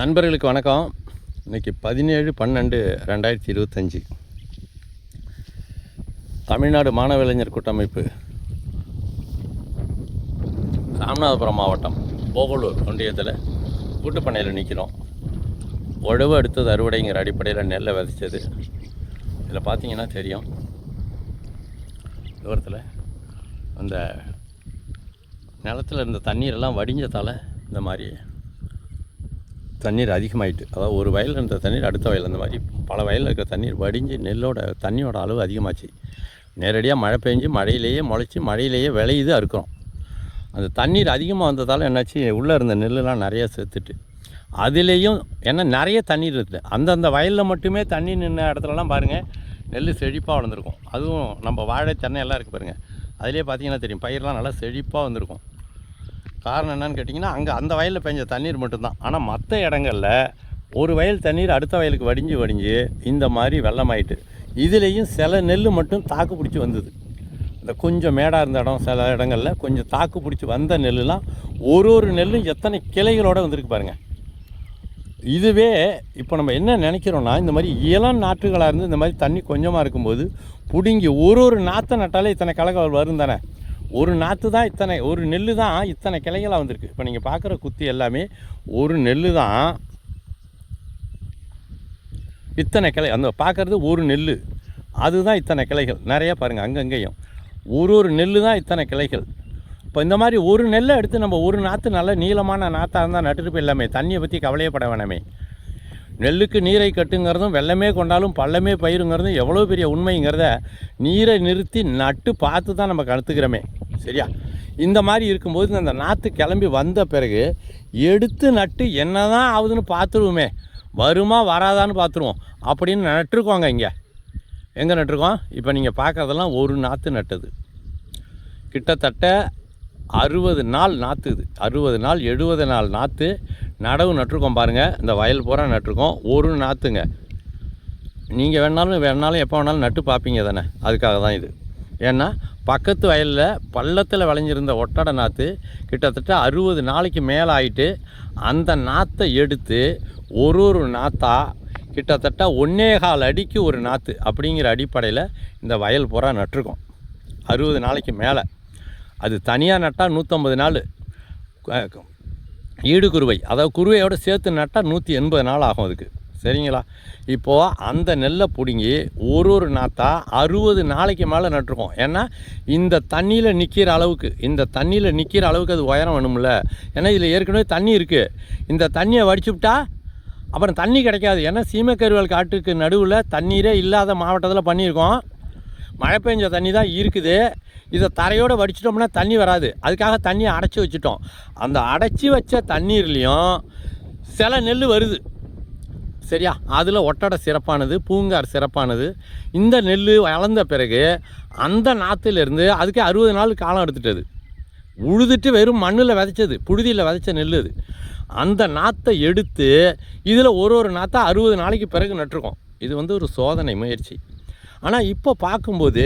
நண்பர்களுக்கு வணக்கம். இன்னைக்கு பதினேழு பன்னெண்டு ரெண்டாயிரத்தி இருபத்தஞ்சி. தமிழ்நாடு மாணவ இளைஞர் கூட்டமைப்பு ராமநாதபுரம் மாவட்டம் போகலூர் ஒன்றியத்தில் கூட்டுப்பண்ணையில் நிற்கிறோம் உழவு அடுத்தது அறுவடைங்கிற அடிப்படையில் நெல்லை விதைச்சது. இதில் பார்த்தீங்கன்னா தெரியும். தூரத்தில் அந்த நிலத்தில் இருந்த தண்ணீரெல்லாம் வடிஞ்சதால் இந்த மாதிரி தண்ணீர் அதிகமாயிட்டு அதாவது ஒரு வயலில் இருந்த தண்ணீர் அடுத்த வயல் அந்த மாதிரி பல வயலில் இருக்கிற தண்ணீர் வடிஞ்சு நெல்லோட தண்ணியோட அளவு அதிகமாச்சு. நேரடியாக மழை பெஞ்சு மழையிலேயே முளைச்சி மழையிலேயே விளையுது அறுக்கிறோம். அந்த தண்ணீர் அதிகமாக வந்ததால் என்னாச்சு உள்ளே இருந்த நெல்லுலாம் நிறைய செத்துட்டு. அதுலேயும் ஏன்னா நிறைய தண்ணீர் இருக்குது. அந்தந்த வயலில் மட்டுமே தண்ணி நின்ன இடத்துலலாம் பாருங்கள் நெல் செழிப்பாக வளர்ந்துருக்கும். அதுவும் நம்ம வாழை தென்னை எல்லாம் இருக்குது பாருங்கள் அதிலே பார்த்தீங்கன்னா தெரியும் பயிரெலாம் நல்லா செழிப்பாக வந்திருக்கும். காரணம் என்னன்னு கேட்டிங்கன்னா அங்கே அந்த வயலில் பெஞ்ச தண்ணீர் மட்டும்தான். ஆனால் மற்ற இடங்களில் ஒரு வயல் தண்ணீர் அடுத்த வயலுக்கு வடிஞ்சு வடிஞ்சு இந்த மாதிரி வெள்ளமாயிட்டு. இதுலேயும் சில நெல் மட்டும் தாக்கு பிடிச்சி வந்தது. இந்த கொஞ்சம் மேடாக இருந்த இடம் சில இடங்களில் கொஞ்சம் தாக்கு பிடிச்சி வந்த நெல்லுலாம் ஒரு ஒரு நெல்லும் எத்தனை கிளைகளோடு வந்திருக்கு பாருங்கள் இதுவே இப்போ நம்ம என்ன நினைக்கிறோன்னா இந்த மாதிரி இளம் நாற்றுகளாக இருந்து இந்த மாதிரி தண்ணி கொஞ்சமாக இருக்கும்போது பிடுங்கி ஒரு ஒரு நாற்றை நட்டாலே இத்தனை கலகள் வரும் தானே ஒரு நாற்று தான் இத்தனை ஒரு நெல் தான் இத்தனை கிளைகளாக வந்திருக்கு. இப்போ நீங்கள் பார்க்குற குத்தி எல்லாமே ஒரு நெல் தான். இத்தனை கிளை அந்த பார்க்குறது ஒரு நெல் அதுதான் இத்தனை கிளைகள். நிறைய பாருங்கள் அங்கங்கேயும். ஒரு ஒரு நெல் தான் இத்தனை கிளைகள். இப்போ இந்த மாதிரி ஒரு நெல்லை எடுத்து நம்ம ஒரு நாற்று நல்ல நீளமான நாற்றாக இருந்தால் நட்டுட்டு போயிடலாமே தண்ணியை பற்றி கவலையப்பட வேணாமே. நெல்லுக்கு நீரை கட்டுங்கிறதும் வெள்ளமே கொண்டாலும் பள்ளமே பயிருங்கிறதும் எவ்வளோ பெரிய உண்மைங்கிறத நீரை நிறுத்தி நட்டு பார்த்து தான் நம்ம கற்றுக்கிறோமே சரியா? இந்த மாதிரி இருக்கும்போது அந்த நாற்று கிளம்பி வந்த பிறகு எடுத்து நட்டு என்ன தான் ஆகுதுன்னு பார்த்துருவோமே. வருமா வராதான்னு பார்த்துருவோம். அப்படின்னு நட்டுருக்கோங்க இங்கே. எங்கே நட்டுருக்கோம்? இப்போ நீங்கள் பார்க்குறதெல்லாம் ஒரு நாற்று நட்டது. கிட்டத்தட்ட அறுபது நாள் நாற்று இது. அறுபது நாள் எழுபது நாள் நாற்று நடவு நட்டிருக்கோம் பாருங்கள் இந்த வயல் பூரா நட்டுருக்கோம். ஒரு நாற்றுங்க நீங்கள் வேணாலும் வேணாலும் எப்போ வேணாலும் நட்டு பார்ப்பீங்க தானே. அதுக்காக தான் இது. ஏன்னா பக்கத்து வயலில் பள்ளத்தில் விளைஞ்சிருந்த ஒட்டடை நாற்று கிட்டத்தட்ட அறுபது நாளைக்கு மேலே ஆயிட்டு அந்த நாற்றை எடுத்து ஒரு ஒரு நாற்றா கிட்டத்தட்ட ஒன்னே கால் அடிக்கு ஒரு நாற்று அப்படிங்கிற அடிப்படையில் இந்த வயல் பூரா நட்டிருக்கோம். அறுபது நாளைக்கு மேலே. அது தனியாக நட்டால் நூற்றம்பது நாள். ஈடு குருவை அதாவது குருவையோட சேர்த்து நட்டால் நூற்றி எண்பது நாள் ஆகும் அதுக்கு. சரிங்களா? இப்போது அந்த நெல்லை பிடுங்கி ஒரு ஒரு நாத்தா அறுபது நாளைக்கு மேலே நட்டுருக்கோம். ஏன்னா இந்த தண்ணியில் நிற்கிற அளவுக்கு இந்த தண்ணியில் நிற்கிற அளவுக்கு அது உயரம் வேணும்ல. ஏன்னா இதில் ஏற்கனவே தண்ணி இருக்குது இந்த தண்ணியை வடிச்சுவிட்டா அப்புறம் தண்ணி கிடைக்காது. ஏன்னா சீமக்கருவல் காட்டுக்கு நடுவில் தண்ணீரே இல்லாத மாவட்டத்தில் பண்ணியிருக்கோம். மழை பெஞ்ச தண்ணி தான் இருக்குது. இதை தரையோடு வடிச்சிட்டோம்னா தண்ணி வராது. அதுக்காக தண்ணியை அடைச்சி வச்சுட்டோம். அந்த அடைச்சி வச்ச தண்ணீர்லேயும் சில நெல் வருது. சரியா? அதில் ஒட்டடை சிறப்பானது பூங்கார் சிறப்பானது. இந்த நெல் வளர்ந்த பிறகு அந்த நாற்றுலேருந்து அதுக்கே அறுபது நாள் காலம் எடுத்துட்டது. உழுதுட்டு வெறும் மண்ணில் விதைச்சது புழுதியில் விதைச்ச நெல் அது. அந்த நாற்றை எடுத்து இதில் ஒரு ஒரு நாற்றை அறுபது நாளைக்கு பிறகு நட்டுருக்கோம். இது வந்து ஒரு சோதனை முயற்சி. ஆனால் இப்போ பார்க்கும்போது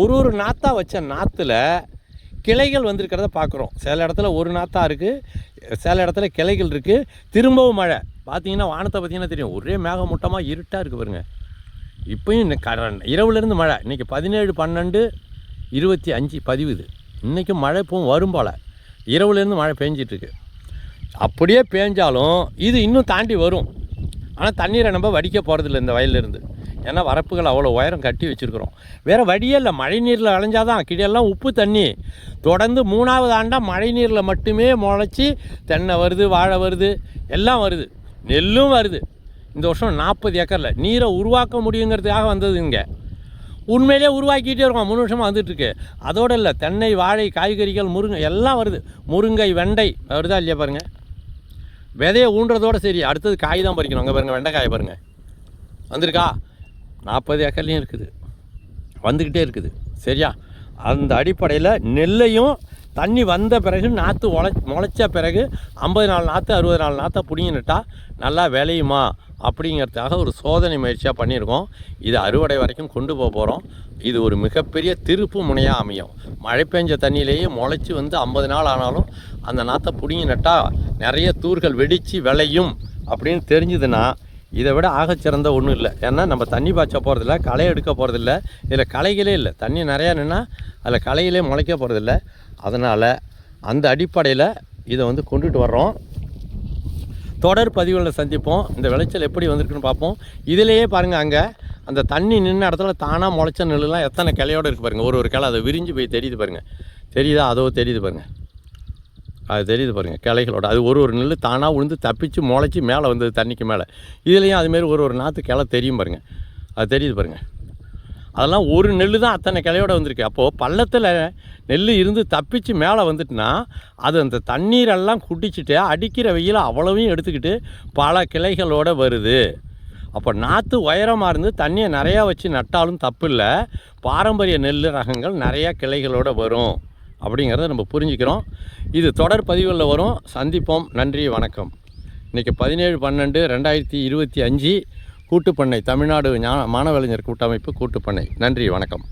ஒரு ஒரு நாற்றா வச்ச நாற்றுல கிளைகள் வந்திருக்கிறத பார்க்குறோம். சில இடத்துல ஒரு நாற்றா இருக்குது சில இடத்துல கிளைகள் இருக்குது திரும்பவும் மழை. பார்த்தீங்கன்னா வானத்தை பார்த்தீங்கன்னா தெரியும்? ஒரே மேகமூட்டமாக இருட்டாக இருக்குது பாருங்க. இப்போயும் இன்னைக்கு இரவுலேருந்து மழை. இன்றைக்கி பதினேழு பன்னெண்டு இருபத்தி அஞ்சு பதிவு இது. இன்றைக்கும் மழை இப்போ வரும் போல். இரவுலேருந்து மழை பெஞ்சிட்ருக்கு அப்படியே பேஞ்சாலும் இது இன்னும் தாண்டி வரும். ஆனால் தண்ணீரை நம்ம வடிக்க போகிறதில்ல இந்த வயல்லேருந்து ஏன்னா வரப்புகள் அவ்வளோ உயரம் கட்டி வச்சுருக்குறோம். வேறு வழியே இல்லை. மழை நீரில் விளைஞ்சாதான் கிடியெல்லாம் உப்பு தண்ணி. தொடர்ந்து மூணாவது ஆண்டாக மழை நீரில் மட்டுமே முளைச்சி தென்னை வருது வாழை வருது எல்லாம் வருது. நெல்லும் வருது. இந்த வருஷம் நாற்பது ஏக்கரில். நீரை உருவாக்க முடியுங்கிறதுக்காக வந்தது இங்கே. உண்மையிலே உருவாக்கிட்டே இருக்கோம். மூணு வருஷமாக வந்துட்டுருக்கு. அதோடு இல்லை தென்னை வாழை காய்கறிகள் முருங்கை எல்லாம் வருது. முருங்கை வெண்டை வருதா இல்லையா பாருங்கள் விதையை ஊன்றதோடு சரி அடுத்தது காய் தான் பறிக்கணும். அங்கே பாருங்கள் வெண்டைக்காய் பாருங்கள் வந்திருக்கா? நாற்பது ஏக்கர்லேயும் இருக்குது. வந்துக்கிட்டே இருக்குது. சரியா? அந்த அடிப்படையில் நெல்லையும் தண்ணி வந்த பிறகு நாற்று முளை முளைச்ச பிறகு ஐம்பது நாள் நாற்று அறுபது நாள் நாற்றை பிடிங்கி நல்லா விளையுமா? அப்படிங்கிறதுக்காக ஒரு சோதனை முயற்சியாக பண்ணியிருக்கோம் இது அறுவடை வரைக்கும் கொண்டு போக போகிறோம் இது ஒரு மிகப்பெரிய திருப்பு முனையாக அமையும். மழை பெஞ்ச தண்ணியிலேயே முளைச்சி வந்து ஐம்பது நாள் ஆனாலும் அந்த நாற்றை பிடுங்கி நட்டால் நிறைய தூர்கள் வெடித்து விளையும் அப்படின்னு தெரிஞ்சுதுன்னா இதை விட ஆகச்சிறந்த ஒன்றும் இல்லை. ஏன்னா நம்ம தண்ணி பாய்ச்ச போகிறதில்ல களை எடுக்க போகிறதில்ல இதில் களைகளே இல்லை. தண்ணி நிறையா நின்னா அதில் களைகளே முளைக்க போகிறதில்ல அதனால் அந்த அடிப்படையில் இதை வந்து கொண்டுட்டு வர்றோம். தொடர் பதிவுகளில் சந்திப்போம். இந்த விளைச்சல் எப்படி வந்திருக்குன்னு பார்ப்போம். இதிலேயே பாருங்கள் அங்கே அந்த தண்ணி நின்ன இடத்துல தானாக முளைச்ச நெல்லுலாம் எத்தனை கிளையோடு இருக்குது பாருங்கள் ஒரு ஒரு கிளை அதை விரிஞ்சு போய் தெரியுது பாருங்கள் தெரியுதா? அதோ தெரியுது பாருங்கள் அது தெரியுது பாருங்கள் கிளைகளோட. அது ஒரு ஒரு நெல் தானாக விழுந்து தப்பிச்சு முளைச்சி மேலே வந்தது தண்ணிக்கு மேலே. இதுலேயும் அதுமாரி ஒரு ஒரு நாற்று கிளை தெரியும் பாருங்கள் அது தெரியுது பாருங்கள் அதெல்லாம் ஒரு நெல் தான் அத்தனை கிளையோட வந்திருக்கு. அப்போது பள்ளத்தில் நெல் இருந்து தப்பிச்சு மேலே வந்துட்டுனா அது அந்த தண்ணீரெல்லாம் குடிச்சிட்டு அடிக்கிற வெயில் அவ்வளவையும் எடுத்துக்கிட்டு பல கிளைகளோட வருது. அப்போ நாற்று உயரமாக இருந்து தண்ணியை நிறையா வச்சு நட்டாலும் தப்பு இல்லை பாரம்பரிய நெல் ரகங்கள் நிறையா கிளைகளோடு வரும். அப்படிங்கிறத நம்ம புரிஞ்சுக்கிறோம். இது தொடர் பதிவுகளில் வரும். சந்திப்போம். நன்றி. வணக்கம். இன்றைக்கி பதினேழு பன்னெண்டு ரெண்டாயிரத்தி இருபத்தி அஞ்சு கூட்டுப்பண்ணை தமிழ்நாடு ஞா மாணவலைஞர் கூட்டமைப்பு கூட்டுப்பண்ணை. நன்றி. வணக்கம்.